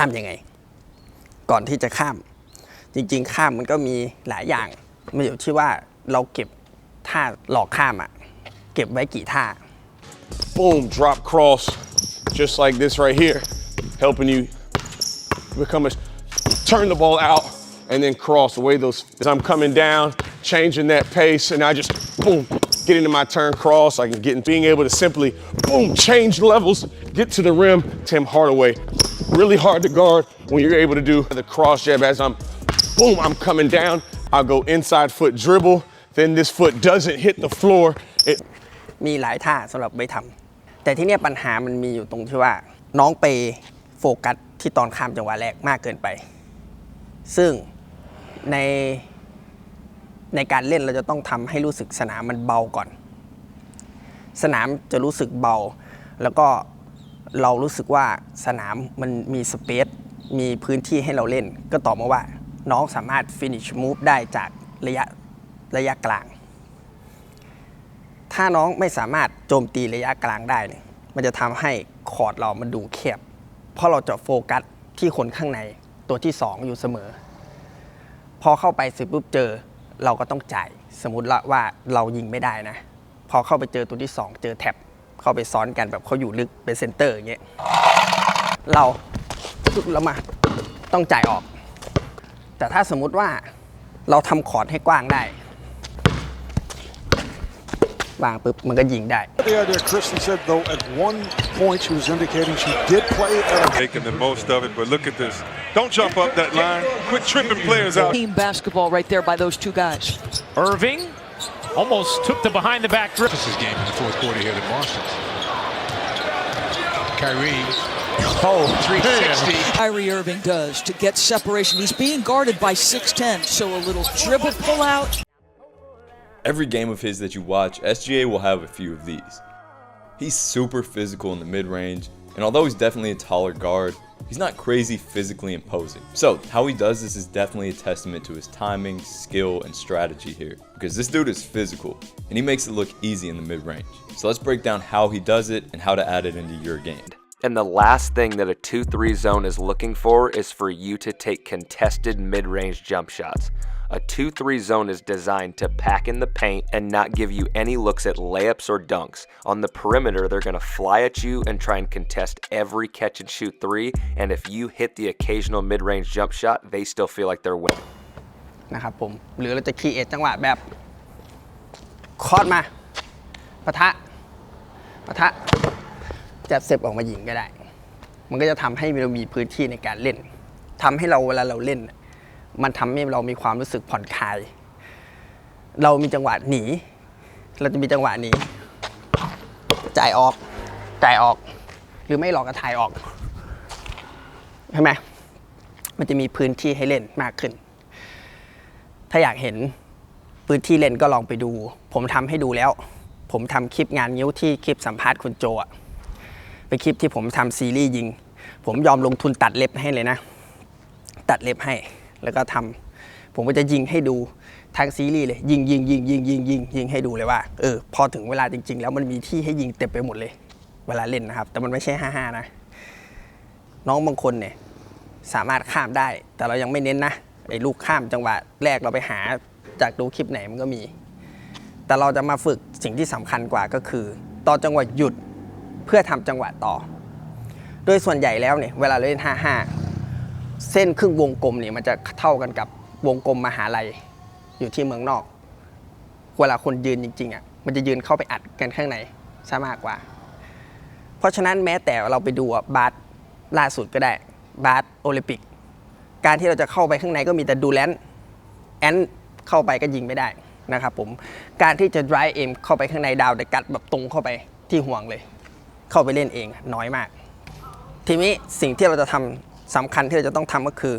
ข้ามยังไง ก่อนที่จะข้าม จริง ๆ ข้ามมันก็มีหลายอย่างมันอยู่ที่ว่าเราเก็บท่าหลอกข้ามอะเก็บไว้กี่ท่า boom, drop cross, just like this right here, helping you become a turn the ball out and then cross away those. As I'm coming down, changing that pace, and I just boom, get into my turn cross. I can get being able to simply boom, change levels, get to the rim. Tim Hardaway, really hard to guard when you're able to do the cross jab as I'm boom, I'm coming down. I'll go inside foot dribble. Then this foot doesn't hit the floor. It มีหลายท่าสำหรับไว้ทำแต่ที่เนี่ยปัญหามันมีอยู่ตรงที่ว่า น้องไปโฟกัสที่ตอนข้ามจังหวะแรกมากเกินไป ซึ่งในในการเล่นเราจะต้องทำให้รู้สึกสนามมันเบาก่อน สนามจะรู้สึกเบา แล้วก็ เรารู้สึกว่าสนามมันมีสเปซมีพื้นที่ให้เราเล่น ก็ต่อมาว่า น้องสามารถ finish move ได้จากระยะระยะกลาง ถ้าน้องไม่สามารถโจมตีระยะกลางได้เนี่ยมันจะทำให้คอร์ดเรามันดูแคบ เพราะเราจะโฟกัสที่คนข้างในตัวที่ 2 อยู่เสมอ พอเข้าไปสร็จปุ๊บเจอเราก็ต้องจ่าย สมมติละว่าเรายิงไม่ได้นะ พอเข้าไปเจอตัวที่ 2 เจอแท็บ เข้าไปซ้อนกันแบบเขาอยู่ลึกเป็นเซนเตอร์อย่างเงี้ยเราปุ๊บแล้วมาต้องจ่ายออก แต่ถ้าสมมุติว่าเราทำคอร์ดให้กว้างได้วางปุ๊บมันก็ยิงได้ The idea Kristen said, though, at one point she was indicating she did play at a making the most of it. But look at this. Don't jump up that line. Quit tripping players out. Team basketball right there by those two guys. Irving almost took the behind the back dribble. This is game in the fourth quarter here at Boston. Kyrie. Oh, 360. Kyrie Irving does to get separation. He's being guarded by 6'10, so a little dribble pull out. Every game of his that you watch, SGA will have a few of these. He's super physical in the mid range, and although he's definitely a taller guard, he's not crazy physically imposing. So, how he does this is definitely a testament to his timing, skill, and strategy here. Because this dude is physical, and he makes it look easy in the mid range. So, let's break down how he does it and how to add it into your game. And the last thing that a 2 3 zone is looking for is for you to take contested mid range jump shots. A 2 3 zone is designed to pack in the paint and not give you any looks at layups or dunks. On the perimeter, they're going to fly at you and try and contest every catch and shoot three. And if you hit the occasional mid range jump shot, they still feel like they're winning. นะครับผม หรือเราจะคีเอทจังหวะแบบคอร์ดมาปะทะปะทะจับเซฟออกมายิงก็ได้ มันก็จะทำให้เรามีพื้นที่ในการเล่นทำให้เราเวลาเราเล่น มันทำให้เรามีความรู้สึกผ่อนคลาย เรามีจังหวะหนี เราจะมีจังหวะหนีจ่ายออกจ่ายออก หรือไม่หลอกก็ถ่ายออกใช่ไหมมันจะมีพื้นที่ให้เล่นมากขึ้น ถ้าอยากเห็นพื้นที่เล่นก็ลองไปดู ผมทำให้ดูแล้ว ผมทำคลิปงานนิ้วที่คลิปสัมภาษณ์คุณโจอะเป็นคลิปที่ผมทำซีรีส์ยิง ผมยอมลงทุนตัดเล็บให้เลยนะ ตัดเล็บให้ แล้วก็ทำผมก็จะยิงให้ดูทั้งซีรีส์เลยยิงยิงยิงยิงยิงยิงยิงให้ดูเลยว่าเออพอถึงเวลาจริง ๆ แล้วมันมีที่ให้ยิงเต็มไปหมดเลย เวลาเล่นนะครับ แต่มันไม่ใช่ห้าห้านะ น้องบางคนเนี่ยสามารถข้ามได้ แต่เรายังไม่เน้นนะไอ้ลูกข้ามจังหวะแรกเราไปหาจากดูคลิปไหนมันก็มี แต่เราจะมาฝึกสิ่งที่สำคัญกว่าก็คือตอนจังหวะหยุดเพื่อทำจังหวะต่อ โดยส่วนใหญ่แล้วเนี่ยเวลาเราเล่น 5-5 เส้นครึ่งวงกลมเนี่ยมันจะเท่ากันกับวงกลมมหาลัยอยู่ที่เมืองนอก เวลาคนยืนจริงๆอะมันจะยืนเข้าไปอัดกันข้างในซะมากกว่า เพราะฉะนั้นแม้แต่เราไปดูบาสล่าสุดก็ได้บาสโอลิมปิก การที่เราจะเข้าไปข้างในก็มีแต่ดูแลนแอนเข้าไปก็ยิงไม่ได้นะครับผมการที่จะ drive aim เข้าไปข้างในดาวแต่กัดแบบตรงเข้าไปที่ห่วงเลย เข้าไปเล่นเองน้อยมาก ทีนี้สิ่งที่เราจะทำ สำคัญที่เราจะต้องทำก็คือ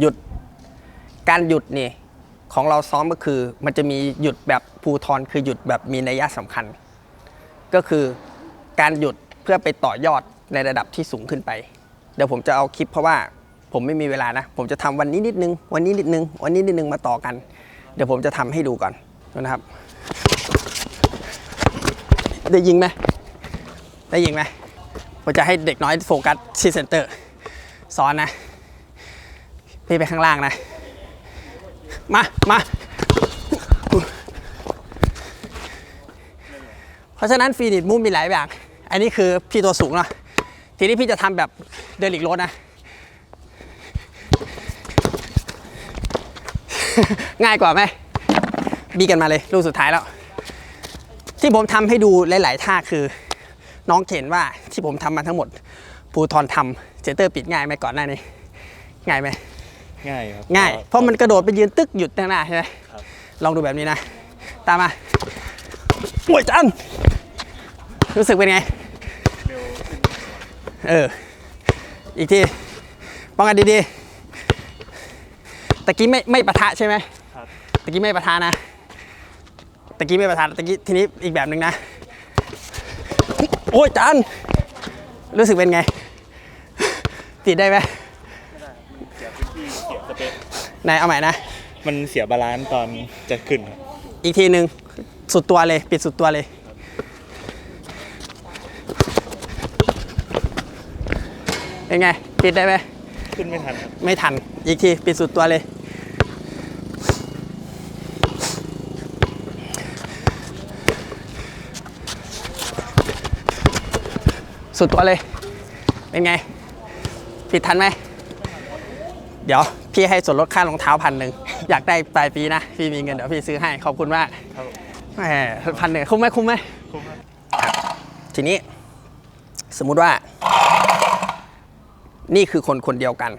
หยุดการหยุดนี่ของเราซ้อมก็คือ มันจะมีหยุดแบบภูทรคือหยุดแบบมีนัยสำคัญ ก็คือการหยุดเพื่อไปต่อยอดในระดับที่สูงขึ้นไป เดี๋ยวผมจะเอาคลิปเพราะว่าผมไม่มีเวลานะ ผมจะทำวันนี้นิดนึง วันนี้นิดนึง วันนี้นิดนึงมาต่อกัน เดี๋ยวผมจะทำให้ดูก่อนนะครับ ได้ยิงไหมได้ยิงไหมผมจะให้เด็กน้อยโฟกัสที่เซนเตอร์ สอนนะ พี่ไปข้างล่างนะ มา มาเพราะฉะนั้นฟีนิชมูฟมีหลายแบบ อันนี้คือพี่ตัวสูงเนาะ ทีนี้พี่จะทำแบบเดินหลีกรถนะ ง่ายกว่าไหม บีกันมาเลย ลูกสุดท้ายแล้ว ที่ผมทำให้ดูหลาย ๆ ท่าคือ น้องเห็นว่าที่ผมทำมาทั้งหมดภูทรทำ เจเตอร์ปิดง่ายไหมก่อนหน้านี้ ง่ายไหมง่ายครับง่าย เพราะมันกระโดดไปยืนตึกหยุดข้างหน้าใช่ไหมลองดูแบบนี้นะ ตามมาโอ้ยจันรู้สึกเป็นไงเอออีกทีป้องกันดีๆตะกี้ไม่ไม่ปะทะใช่ไหมตะกี้ไม่ปะทะนะตะกี้ไม่ปะทะตะกี้ทีนี้อีกแบบหนึ่งนะโอ้ยจันรู้สึกเป็นไง ติดได้ไหมไหนเอาใหม่นะ มันเสียบาลานซ์ตอนจะขึ้นครับอีกทีหนึ่งสุดตัวเลย ปิดสุดตัวเลย เป็นไง ปิดได้ไหมขึ้นไม่ทันครับไม่ทัน อีกที ปิดสุดตัวเลย สุดตัวเลย เป็นไง ปิดทันไหม เดี๋ยวพี่ให้ส่วนลดค่ารองเท้าพันหนึ่ง อยากได้ปลายปีนะ พี่มีเงินเดี๋ยวพี่ซื้อให้ ขอบคุณมากแหมพันหนึ่งคุ้มไหมคุ้มไหมคุ้มทีนี้ สมมุติว่า นี่คือคนคนเดียวกัน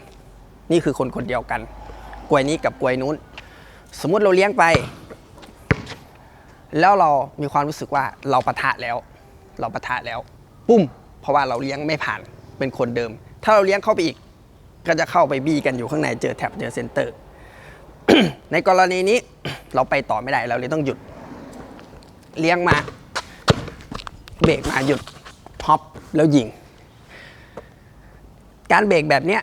นี่คือคนคนเดียวกันกลวยนี้กับกลวยนู้น สมมุติเราเลี้ยงไป แล้วเรามีความรู้สึกว่าเราปะทะแล้ว เราปะทะแล้ว ปุ้ม เพราะว่าเราเลี้ยงไม่ผ่านเป็นคนเดิม ถ้าเราเลี้ยงเข้าไปอีก ก็จะเข้าไปบี้กันอยู่ข้างในเจอแท็บเจอเซนเตอร์ ในกรณีนี้เราไปต่อไม่ได้เราเลยต้องหยุด เลี้ยงมา เบรกมาหยุดฮอปแล้วยิง การเบรกแบบเนี้ย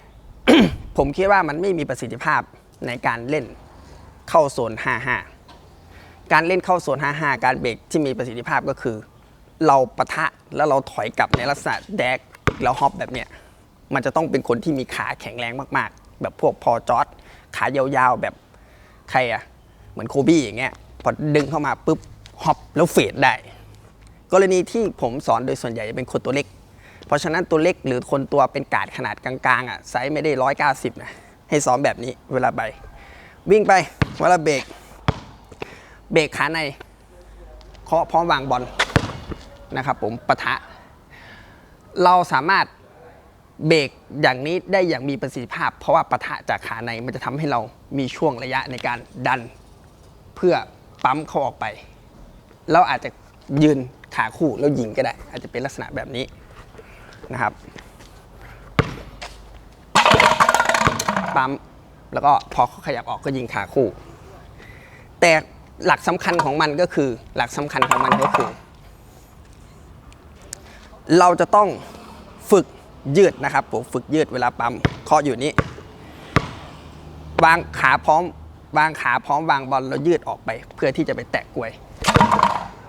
ผมคิดว่ามันไม่มีประสิทธิภาพในการเล่นเข้าโซน 55 การเล่นเข้าโซน 55 การเบรกที่มีประสิทธิภาพก็คือ เราปะทะแล้วเราถอยกลับในลักษณะแดกแล้วฮอปแบบเนี้ย มันจะต้องเป็นคนที่มีขาแข็งแรงมากๆ แบบพวกพอจอร์ดขายาวๆแบบใครอะเหมือนโคบี้อย่างเงี้ยพอดึงเข้ามาปุ๊บฮอปแล้วเฟดได้ กรณีที่ผมสอนโดยส่วนใหญ่จะเป็นคนตัวเล็ก เพราะฉะนั้นตัวเล็กหรือคนตัวเป็นกาดขนาดกลางๆอะไซส์ไม่ได้ร้อยเก้าสิบนะให้ซ้อมแบบนี้เวลาไป วิ่งไปเวลาเบรกเบรกขาในเคาะพร้อมวางบอลนะครับผมปะทะ เราสามารถ เบรกอย่างนี้ได้อย่างมีประสิทธิภาพ เพราะว่าปะทะจากขาในมันจะทำให้เรามีช่วงระยะในการดัน เพื่อปั๊มเขาออกไป เราอาจจะยืนขาคู่แล้วยิงก็ได้ อาจจะเป็นลักษณะแบบนี้นะครับปั๊มแล้วก็พอเขาขยับออกก็ยิงขาคู่ แต่หลักสำคัญของมันก็คือ หลักสำคัญของมันก็คือ เราจะต้องฝึก ยืดนะครับผมฝึกยืดเวลาปั๊มเคาะอยู่นี้ วางขาพร้อม วางขาพร้อมวางบอลแล้วยืดออกไป เพื่อที่จะไปแตะกลวย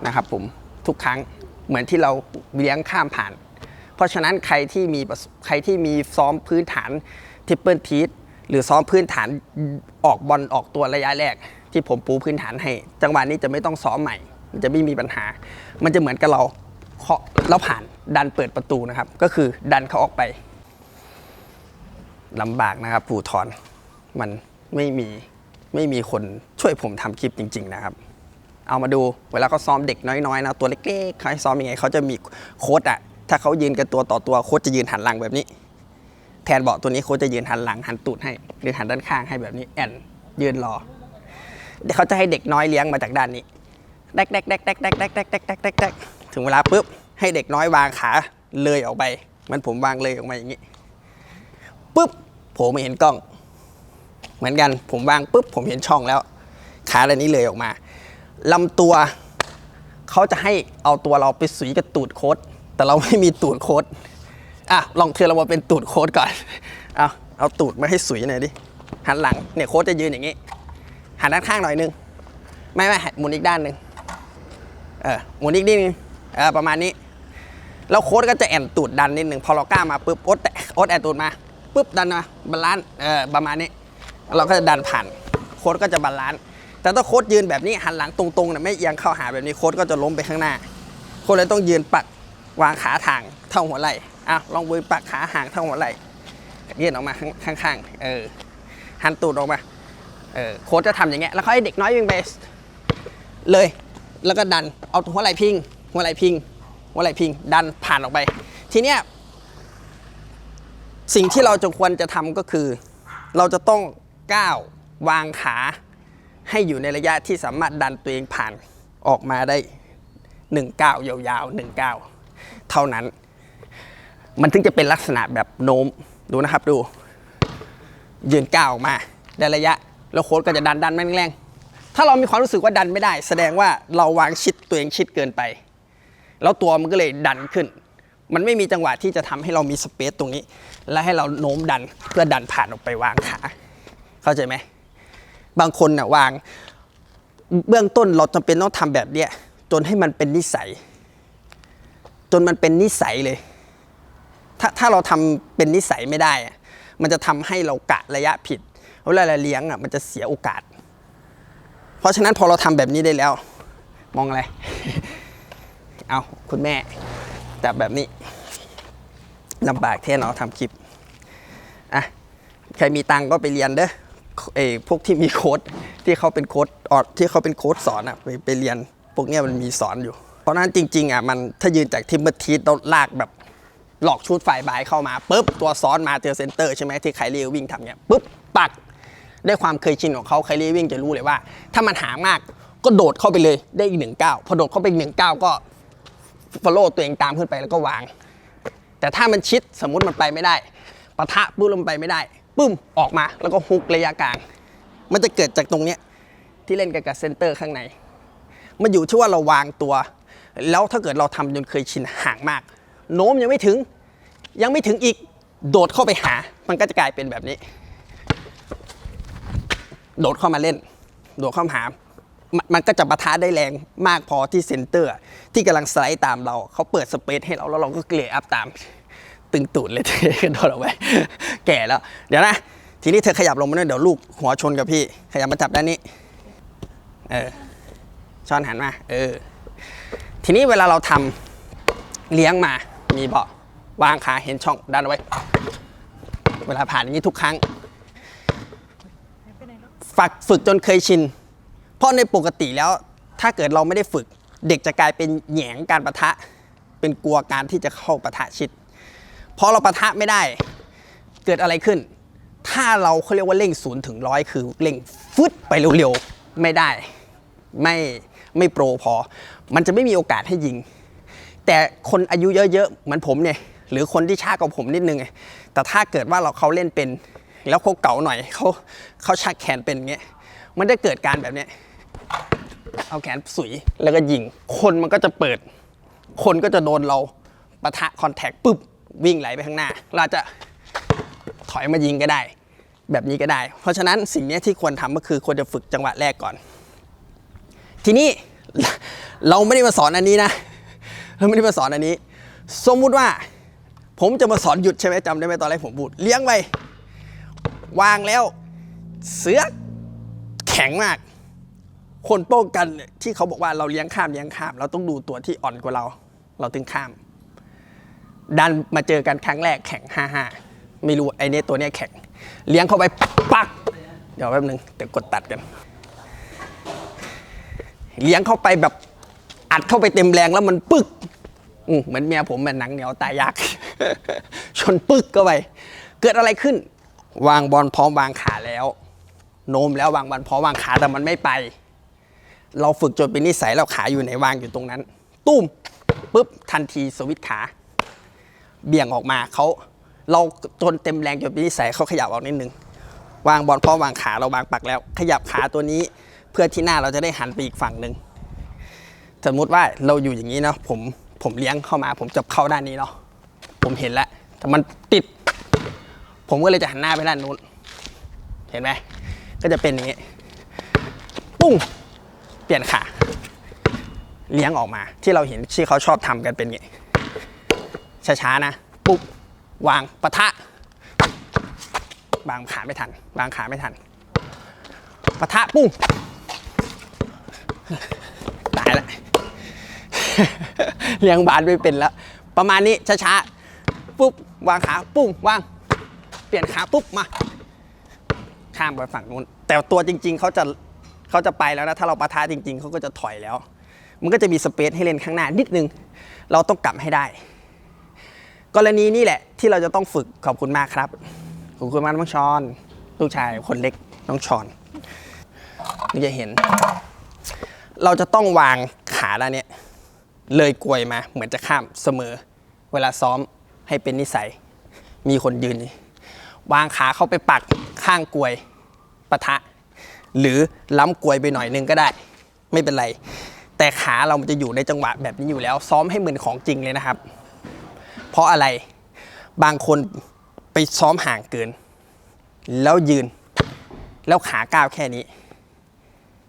นะครับผมทุกครั้งเหมือนที่เราเลี้ยงข้ามผ่าน เพราะฉะนั้นใครที่มีใครที่มีซ้อมพื้นฐานทิปเปิลทีสหรือซ้อมพื้นฐานออกบอลออกตัวระยะแรก ที่ผมปูพื้นฐานให้ จังหวะนี้จะไม่ต้องซ้อมใหม่ มันจะไม่มีปัญหา มันจะเหมือนกับเรา เคาะแล้วผ่านดันเปิดประตูนะครับ ก็คือดันเขาออกไปลำบากนะครับผูทอนมันไม่มีไม่มีคนช่วยผมทำคลิปจริง ๆ นะครับ เอามาดูเวลาเขาซ้อมเด็กน้อยๆนะตัวเล็กๆเขาให้ซ้อมยังไงเขาจะมีโค้ดอะถ้าเขายืนกันตัวต่อตัวโค้ดจะยืนหันหลังแบบนี้ แทนเบาะตัวนี้โค้ดจะยืนหันหลังหันตูดให้ หรือหันด้านข้างให้แบบนี้แอนยืนรอเดี๋ยวเขาจะให้เด็กน้อยเลี้ยงมาจากด้านนี้แดกแดกแดกแดกแดกแดกแดกแดกแดกแดกแดก ถึงเวลาปุ๊บให้เด็กน้อยวางขาเลยออกไปมันผมวางเลยออกมาอย่างนี้ปุ๊บผมไม่เห็นกล้อง เหมือนกันผมวางปุ๊บผมเห็นช่องแล้ว ขาอะไรนี้เลยออกมาลำตัวเขาจะให้เอาตัวเราไปสุยกับตูดโค้ดแต่เราไม่มีตูดโค้ดอะลองเทเรามาเป็นตูดโค้ดก่อนเอาเอาตูดมาให้สุยหน่อยดิหันหลังเนี่ยโค้ดจะยืนอย่างนี้หันด้านข้างหน่อยนึงไม่ไม่หมุนอีกด้านหนึ่งเออหมุนอีกนิดนึง ประมาณนี้ แล้วโค้ดก็จะแอนตูดดันนิดหนึ่งพอเรากล้ามาปุ๊บโอ๊ตแตะโอ๊ตแอนตูดมาปุ๊บดันมาบาลานซ์เออประมาณนี้ เราก็จะดันผ่านโค้ดก็จะบาลานซ์แต่ถ้าโค้ดยืนแบบนี้หันหลังตรงๆเนี่ยไม่เอียงเข้าหาแบบนี้โค้ดก็จะล้มไปข้างหน้า โค้ดเลยต้องยืนปักวางขาทางเท่าหัวไหล่อะลองมือปักขาห่างเท่าหัวไหล่ยื่นออกมาข้างๆเออหันตูดออกมาเออโค้ดจะทำอย่างเงี้ยแล้วเขาให้เด็กน้อยวิ่งไปเลย แล้วก็ดันเอาหัวไหล่พิง หัวไหล่พิงหัวไหล่พิง ดันผ่านออกไป ทีเนี้ยสิ่งที่เราจะควรจะทำก็คือ เราจะต้องก้าววางขาให้อยู่ในระยะที่สามารถดันตัวเองผ่านออกมาได้หนึ่งก้าวยาวๆหนึ่งก้าวเท่านั้น มันถึงจะเป็นลักษณะแบบโน้มดูนะครับดู ยืนก้าวออกมาได้ระยะ แล้วโค้ดก็จะดันดันแม่งแรงๆถ้าเรามีความรู้สึกว่าดันไม่ได้ แสดงว่าเราวางชิดตัวเองชิดเกินไป แล้วตัวมันก็เลยดันขึ้น มันไม่มีจังหวะที่จะทำให้เรามีสเปซตรงนี้ และให้เราโน้มดันเพื่อดันผ่านออกไปวางขา เข้าใจไหม บางคนน่ะวาง เบื้องต้นเราจำเป็นต้องทำแบบเนี้ยจนให้มันเป็นนิสัย จนมันเป็นนิสัยเลย ถ้าถ้าเราทำเป็นนิสัยไม่ได้ มันจะทำให้เรากะระยะผิดเวลาเราเลี้ยงอะมันจะเสียโอกาส เพราะฉะนั้นพอเราทำแบบนี้ได้แล้ว มองอะไร เอาคุณแม่จับแบบนี้ลำบากแท่เนาะทำคลิปอะใครมีตังก็ไปเรียนเด้อเอพวกที่มีโค้ดที่เขาเป็นโค้ดออดที่เขาเป็นโค้ดสอนอะไปไปเรียนพวกเนี้ยมันมีสอนอยู่ เพราะนั้นจริง ๆอะมันถ้ายืนจากทิมเบอร์ทีสเราลากแบบหลอกชุดฝ่ายบายเข้ามาปุ๊บตัวซ้อนมาเจอเซนเตอร์ใช่ไหมที่ไคลรี่วิ่งทำเนี้ยปุ๊บปักด้วยความเคยชินของเขาไคลรี่วิ่งจะรู้เลยว่า ถ้ามันหามากก็โดดเข้าไปเลยได้อีกหนึ่งก้าวพอโดดเข้าไปอีกหนึ่งก้าวก็ ฟอลโล่ตัวเองตามขึ้นไปแล้วก็วาง แต่ถ้ามันชิดสมมุติมันไปไม่ได้ปะทะปุ๊บแล้มันไปไม่ได้ปึ้มออกมาแล้วก็ฮุกระยะกลาง มันจะเกิดจากตรงเนี้ยที่เล่นกับกับเซนเตอร์ข้างใน มันอยู่ที่ว่าเราวางตัว แล้วถ้าเกิดเราทำจนเคยชินห่างมาก โน้มยังไม่ถึง ยังไม่ถึงอีกโดดเข้าไปหา มันก็จะกลายเป็นแบบนี้ โดดเข้ามาเล่น โดดเข้ามาหา มันก็จะปะทะได้แรงมากพอที่เซนเตอร์ ที่กำลังสไลด์ตามเรา เขาเปิดสเปซให้เราแล้วเราก็เกลี่ยอัพตาม ตึงตูดเลยเทกันโดนเอาไว้ แก่แล้ว เดี๋ยวนะ ทีนี้เธอขยับลงมาหน่อยเดี๋ยวลูกหัวชนกับพี่ ขยับมาจับด้านนี้ เออช้อนหันมา เออ ทีนี้เวลาเราทำเลี้ยงมา มีเบาะวางขาเห็นช่องดันเอาไว้ เวลาผ่านอย่างนี้ทุกครั้ง ฝักฝึกจนเคยชิน ราะในปกติแล้วถ้าเกิดเราไม่ได้ฝึก เด็กจะกลายเป็นแหยงการประทะ เป็นกลัวการที่จะเข้าประทะชิดพอเราประทะไม่ได้เกิดอะไรขึ้น ถ้าเราเขาเรียกว่าเร่งศูนย์ถึงร้อยคือเร่งฟึดไปเร็วๆไม่ได้ไม่ไม่โปรพอ มันจะไม่มีโอกาสให้ยิง แต่คนอายุเยอะๆเหมือนผมเนี่ยหรือคนที่ช้ากว่าผมนิดนึงแต่ถ้าเกิดว่าเราเขาเล่นเป็น แล้วเขาเก่าหน่อยเขาเขาชักแขนเป็นเงี้ยมันจะเกิดการแบบเนี้ย เอาแขนสุยแล้วก็ยิง คนมันก็จะเปิด คนก็จะโดนเราปะทะคอนแทคปุ๊บวิ่งไหลไปข้างหน้า เราจะถอยมายิงก็ได้ แบบนี้ก็ได้ เพราะฉะนั้นสิ่งนี้ที่ควรทำก็คือควรจะฝึกจังหวะแรกก่อน ทีนี้เราไม่ได้มาสอนอันนี้นะ เราไม่ได้มาสอนอันนี้ สมมุติว่า ผมจะมาสอนหยุดใช่ไหมจำได้ไหมตอนแรกผมพูดเลี้ยงไปวางแล้ว เสือแข็งมาก คนโป้งกันที่เขาบอกว่าเราเลี้ยงข้ามเลี้ยงข้าม เราต้องดูตัวที่อ่อนกว่าเรา เราถึงข้าม ดันมาเจอกันครั้งแรกแข่งห้าห้าไม่รู้ไอ้นี่ตัวเนี้ยแข่ง เลี้ยงเข้าไปปักเดี๋ยวแป๊บนึงเดี๋ยวกดตัดกัน เลี้ยงเข้าไปแบบอัดเข้าไปเต็มแรงแล้วมันปึกเหมือนเมียผมเหมือนหนังเหนียวตายยักชนปึกเข้าไป เกิดอะไรขึ้น วางบอลพร้อมวางขาแล้ว โน้มแล้ววางบอลพร้อมวางขาแต่มันไม่ไป เราฝึกจนเป็นนิสัยเราขาอยู่ไหนวางอยู่ตรงนั้น ตุ้มปุ๊บทันทีสวิตขา เบี่ยงออกมาเขาเราจนเต็มแรงจนเป็นนิสัยเขาขยับออกนิดนึงวางบอลพร้อวางขาเราวางปักแล้ว ขยับขาตัวนี้เพื่อที่หน้าเราจะได้หันไปอีกฝั่งหนึ่งสมมุติว่าเราอยู่อย่างนี้เนาะผมผมเลี้ยงเข้ามา ผมจะเข้าด้านนี้เนาะผมเห็นแล้วแต่มันติด ผมก็เลยจะหันหน้าไปด้านนู้น เห็นไหมก็จะเป็นอย่างนี้ปุ้ง เปลี่ยนขาเลี้ยงออกมา ที่เราเห็นที่เขาชอบทำกันเป็นอย่างช้าๆนะปุ๊บวางปะทะวางขาไม่ทันวางขาไม่ทันปะทะปุ้งตายละเลี้ยงบาสไม่เป็นแล้ว ประมาณนี้ช้าๆปุ๊บวางขาปุ้งวาง เปลี่ยนขาปุ๊บมาข้ามไปฝั่งนู้นแต่ตัวจริง ๆเขาจะ เขาจะไปแล้วนะ ถ้าเราปะทะจริง ๆ เขาก็จะถอยแล้ว มันก็จะมีสเปซให้เล่นข้างหน้านิดนึง เราต้องกลับให้ได้ กรณีนี้แหละที่เราจะต้องฝึกขอบคุณมากครับ ขอบคุณมากน้องชอน ลูกชายคนเล็กน้องชอนนี่จะเห็น เราจะต้องวางขาด้านเนี้ยเลยกลวยมาเหมือนจะข้ามเสมอ เวลาซ้อมให้เป็นนิสัย มีคนยืน วางขาเข้าไปปักข้างกลวยปะทะ หรือล้ำกลวยไปหน่อยนึงก็ได้ ไม่เป็นไร แต่ขาเรามันจะอยู่ในจังหวะแบบนี้อยู่แล้ว ซ้อมให้เหมือนของจริงเลยนะครับ เพราะอะไรบางคนไปซ้อมห่างเกิน แล้วยืน แล้วขาก้าวแค่นี้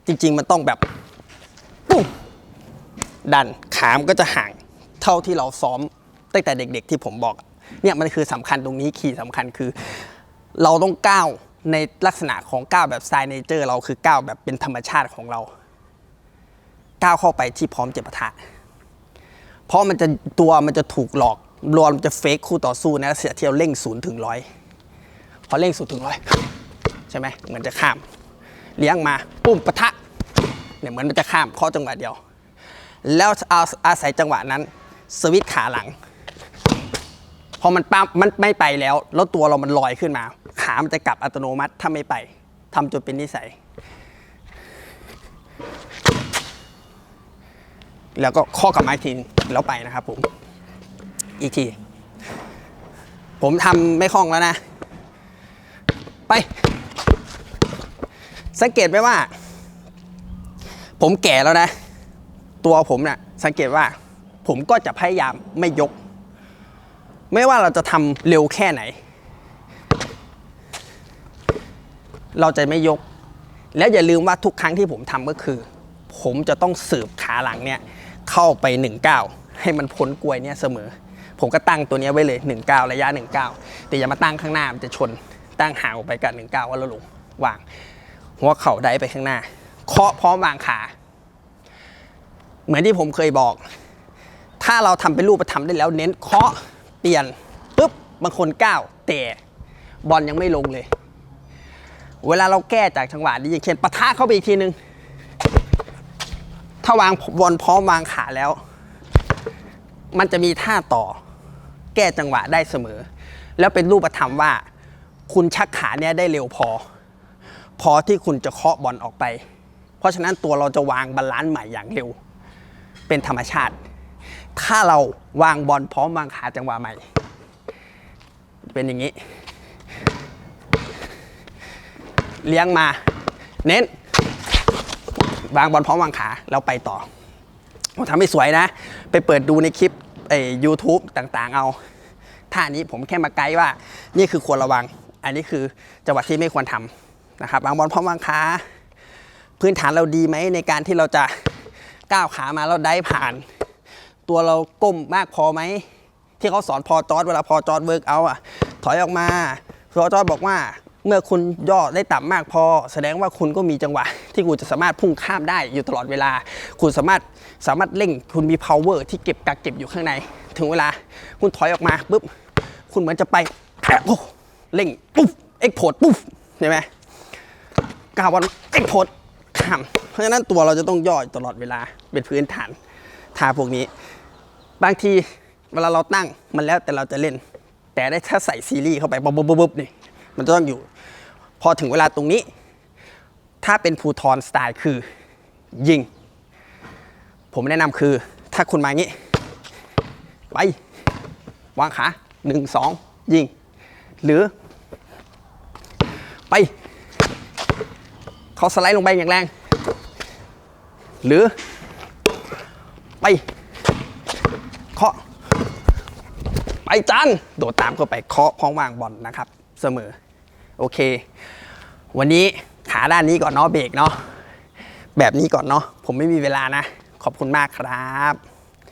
จริง ๆ มันต้องแบบปุ้งดันขามนก็จะห่างเท่าที่เราซ้อมตั้งแต่เด็ก ๆ ที่ผมบอกเนี่ยมันคือสำคัญตรงนี้ขีดสำคัญคือ เราต้องก้าว ในลักษณะของก้าวแบบไซเนเจอร์เราคือก้าวแบบเป็นธรรมชาติของเรา ก้าวเข้าไปที่พร้อมเจ็บปะทะ เพราะมันจะตัวมันจะถูกหลอกรวมจะเฟกคู่ต่อสู้นะเสียเที่ยวเร่งศูนย์ถึงร้อยพอเร่งศูนย์ถึงร้อยใช่ไหมเหมือนจะข้าม เลี้ยงมาปุ้มปะทะเนี่ยเหมือนมันจะข้ามข้อจังหวะเดียว แล้วเอาอาศัยจังหวะนั้น สวิตขาหลัง อมันปั๊มมันไม่ไปแล้ว แล้วตัวเรามันลอยขึ้นมา ขามันจะกลับอัตโนมัติถ้าไม่ไปทำจนเป็นนิสัย แล้วก็ข้อกลับไม้ทีนึงแล้วไปนะครับผม อีกที ผมทำไม่คล่องแล้วนะ ไป สังเกตไหมว่า ผมแก่แล้วนะ ตัวผมนะ่ะสังเกตว่า ผมก็จะพยายามไม่ยก ไม่ว่าเราจะทำเร็วแค่ไหน เราจะไม่ยก แล้วอย่าลืมว่าทุกครั้งที่ผมทำก็คือ ผมจะต้องสืบขาหลังเนี่ยเข้าไป19ให้มันพ้นกลวยเนี่ยเสมอ ผมก็ตั้งตัวเนี้ยไว้เลย19ระยะ19แต่อย่ามาตั้งข้างหน้ามันจะชน ตั้งห่างออกไปกับ19ว่าเราลงวางหัวเข่าได้ไปข้างหน้า เคาะพร้อมวางขา เหมือนที่ผมเคยบอก ถ้าเราทำเป็นรูปธรรมได้แล้วเน้นเคาะ ปลี่ยนปุ๊บบางคนก้าวแต่บอลยังไม่ลงเลย เวลาเราแก้จากจังหวะนี้อย่างเช่นปะทะเข้าไปอีกทีนึง ถ้าวางบอลพร้อมวางขาแล้ว มันจะมีท่าต่อ แก้จังหวะได้เสมอ แล้วเป็นรูปธรรมว่า คุณชักขาเนี่ยได้เร็วพอ พอที่คุณจะเคาะบอลออกไป เพราะฉะนั้นตัวเราจะวางบาลานซ์ใหม่อย่างเร็ว เป็นธรรมชาติ ถ้าเราวางบอลพร้อมวางขาจังหวะใหม่ เป็นอย่างนี้ เลี้ยงมา เน้น วางบอลพร้อมวางขาแล้วไปต่อผมทำให้สวยนะ ไปเปิดดูในคลิปไอ้ยูทูบต่างๆ เอาท่านี้ผมแค่มาไกด์ว่า นี่คือควรระวัง อันนี้คือจังหวะที่ไม่ควรทำนะครับวางบอลพร้อมวางขาพื้นฐานเราดีไหมในการที่เราจะก้าวขามาแล้วได้ผ่าน ตัวเราก้มมากพอไหม ที่เขาสอนพอจอดเวลาพอจอดเวิร์กเอาอะถอยออกมาพอจอดบอกว่าเมื่อคุณย่อได้ต่ำมากพอ แสดงว่าคุณก็มีจังหวะ ที่คุณจะสามารถพุ่งข้ามได้อยู่ตลอดเวลา คุณสามารถสามารถเร่งคุณมี power ที่เก็บกักเก็บอยู่ข้างใน ถึงเวลาคุณถอยออกมาปุ๊บคุณเหมือนจะไปโอ้เร่งปุ๊บเอ็กโพดปุ๊บใช่ไหมกาวบอลเอ็กโพดข้ามเพราะฉะนั้นตัวเราจะต้องย่อตลอดเวลาเป็นพื้นฐานท่าพวกนี้ บางทีเวลาเราตั้งมันแล้วแต่เราจะเล่น แต่ได้ถ้าใส่ซีรีส์เข้าไปปุ๊บปุ๊บปุ๊บนี่มันจะต้องอยู่ พอถึงเวลาตรงนี้ ถ้าเป็นภูทรสไตล์คือยิง ผมแนะนำคือถ้าคุณมาอย่างนี้ไปวางขาหนึ่งสองยิง หรือ ไป เขาสไลด์ลงไปอย่างแรง หรือ ไป เคาะ ไป จันโดดตามเข้าไปเคาะพ้องวางบอลนะครับ เสมอ โอเค วันนี้ขาด้านนี้ก่อนเนาะเบรกเนาะแบบนี้ก่อนเนาะผมไม่มีเวลานะ ขอบคุณมากครับ